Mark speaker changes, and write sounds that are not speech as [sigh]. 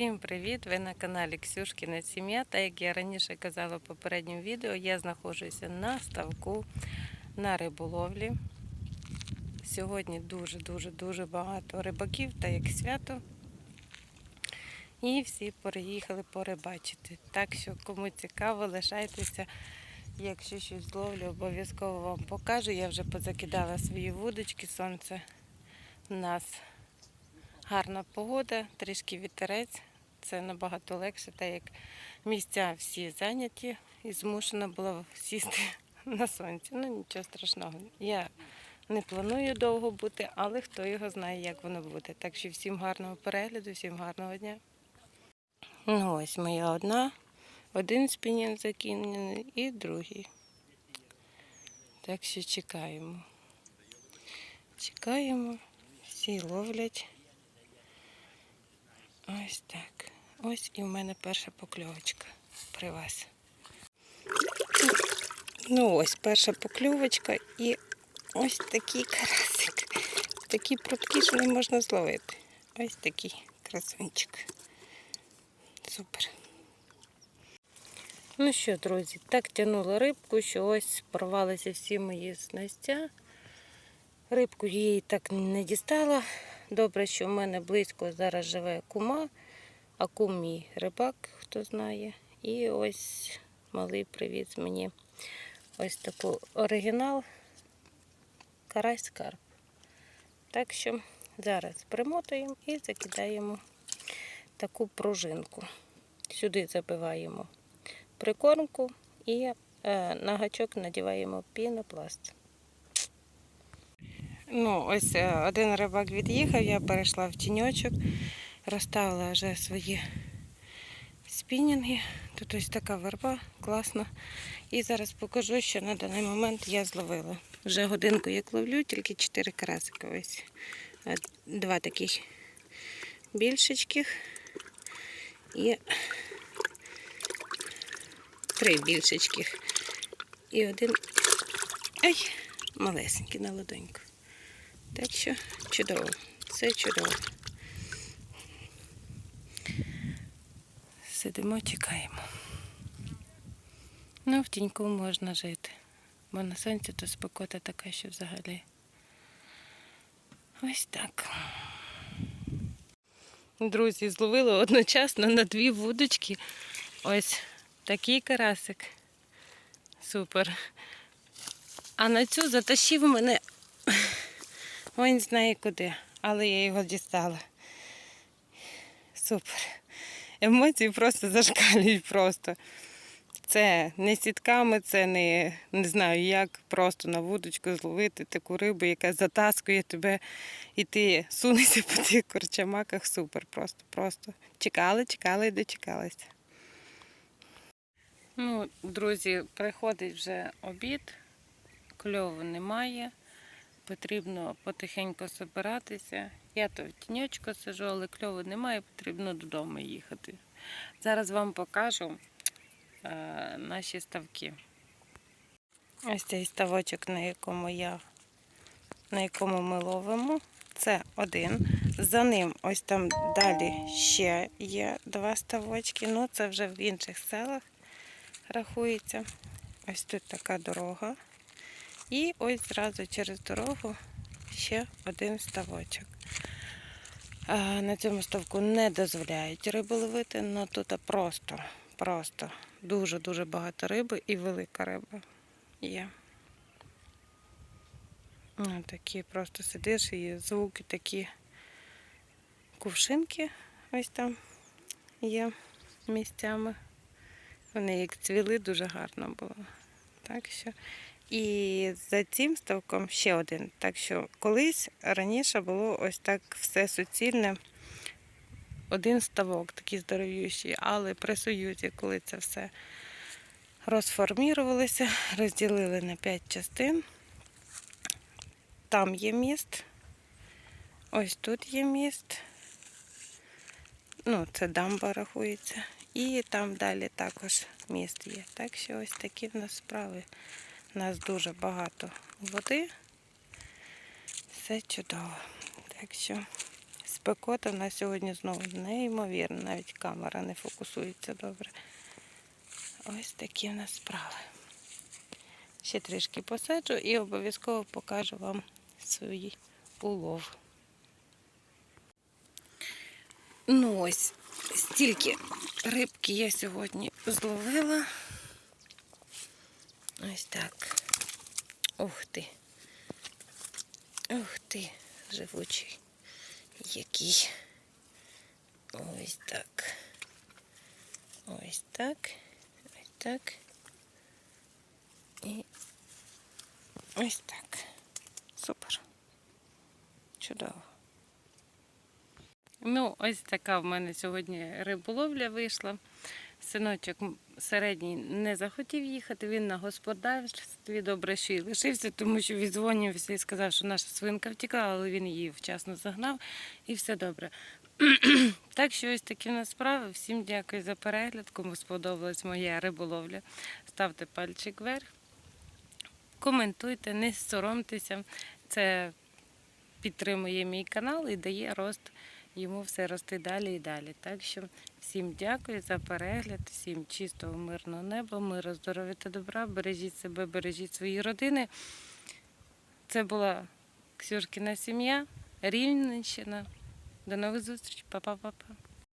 Speaker 1: Всім привіт! Ви на каналі Ксюшкіна Сім'я. Та як я раніше казала в попередньому відео, я знаходжуся на ставку на риболовлі. Сьогодні дуже-дуже дуже багато рибаків, та як свято. І всі переїхали порибачити. Так що, кому цікаво, лишайтеся. Якщо щось зловлю, обов'язково вам покажу. Я вже позакидала свої вудочки, сонце в нас гарна погода, трішки вітерець. Це набагато легше, так як місця всі зайняті і змушена була сісти [laughs] на сонці. Ну нічого страшного. Я не планую довго бути, але хто його знає, як воно буде. Так що всім гарного перегляду, всім гарного дня. Ну ось моя одна, один спінінг закинений і другий. Так що чекаємо. Чекаємо, всі ловлять. Ось так. Ось і в мене перша покльовочка при вас. Ну ось перша покльовочка і ось такий карасик. Такі прутки, що не можна зловити. Ось такий красунчик. Супер. Ну що, друзі, так тянула рибку, що ось порвалися всі мої снастя. Рибку її так не дістала. Добре, що в мене близько зараз живе кума, а кум мій рибак, хто знає. І ось малий привіз мені ось таку оригінал карась карп. Так що зараз примотуємо і закидаємо таку пружинку. Сюди забиваємо прикормку і е, на гачок надіваємо пінопласт. Ну, ось е, один рибак від'їхав, я перейшла в тіньочок, розставила вже свої спінінги. Тут ось така верба, класно. І зараз покажу, що на даний момент я зловила. Вже годинку як ловлю, тільки 4 карасика. Ось два таких більшечких і три більшечких. І один ай, малесенький на ладоньку. Так що чудово, все чудово. Сидимо, чекаємо. Ну, в тіньку можна жити, бо на сонці то спекота така, що взагалі. Ось так. Друзі, зловили одночасно на дві вудочки. Ось такий карасик. Супер. А на цю затащив мене Ой, знає куди, але я його дістала. Супер. Емоції просто зашкалюють просто. Це не сітками, це не, не знаю, як просто на вудочку зловити таку рибу, яка затаскує тебе, і ти сунешся по тих корчамаках. Супер, просто, просто. Чекали, чекали і дочекалися. Ну, друзі, приходить вже обід, кльову немає потрібно потихеньку збиратися. Я то в тіньочку сижу, але кльову немає, потрібно додому їхати. Зараз вам покажу е, наші ставки. Ось цей ставочок, на якому я, на якому ми ловимо. Це один. За ним ось там далі ще є два ставочки. Ну, це вже в інших селах рахується. Ось тут така дорога. І ось зразу через дорогу ще один ставочок. На цьому ставку не дозволяють рибу ловити, але тут просто, просто дуже-дуже багато риби і велика риба є. Ну, такі просто сидиш і звуки такі кувшинки ось там є місцями. Вони як цвіли, дуже гарно було. Так що і за цим ставком ще один. Так що колись раніше було ось так все суцільне. Один ставок, такий здоровіший, але при Союзі, коли це все розформірувалося, розділили на п'ять частин. Там є міст, ось тут є міст. Ну, це дамба рахується. І там далі також міст є. Так що ось такі в нас справи. У нас дуже багато води. Все чудово. Так що Спекота на сьогодні знову неймовірно, навіть камера не фокусується добре. Ось такі в нас справи. Ще трішки посаджу і обов'язково покажу вам свій улов. Ну ось, стільки рибки я сьогодні зловила. Ось так. Ух ти. Ух ти, живучий. Який. Ось так. Ось так. Ось так. І ось так. Супер. Чудово. Ну, ось така в мене сьогодні риболовля вийшла. Синочок середній не захотів їхати, він на господарстві добре що й лишився, тому що відзвонився і сказав, що наша свинка втікла, але він її вчасно загнав і все добре. [clears throat] так що ось такі в нас справи. Всім дякую за перегляд. Кому сподобалась моя риболовля, ставте пальчик вверх, коментуйте, не соромтеся. Це підтримує мій канал і дає рост йому все рости далі і далі. Так що всім дякую за перегляд, всім чистого, мирного неба, миру, здоров'я та добра. Бережіть себе, бережіть свої родини. Це була Ксюшкіна сім'я, Рівненщина. До нових зустрічей, Па-па-па-па.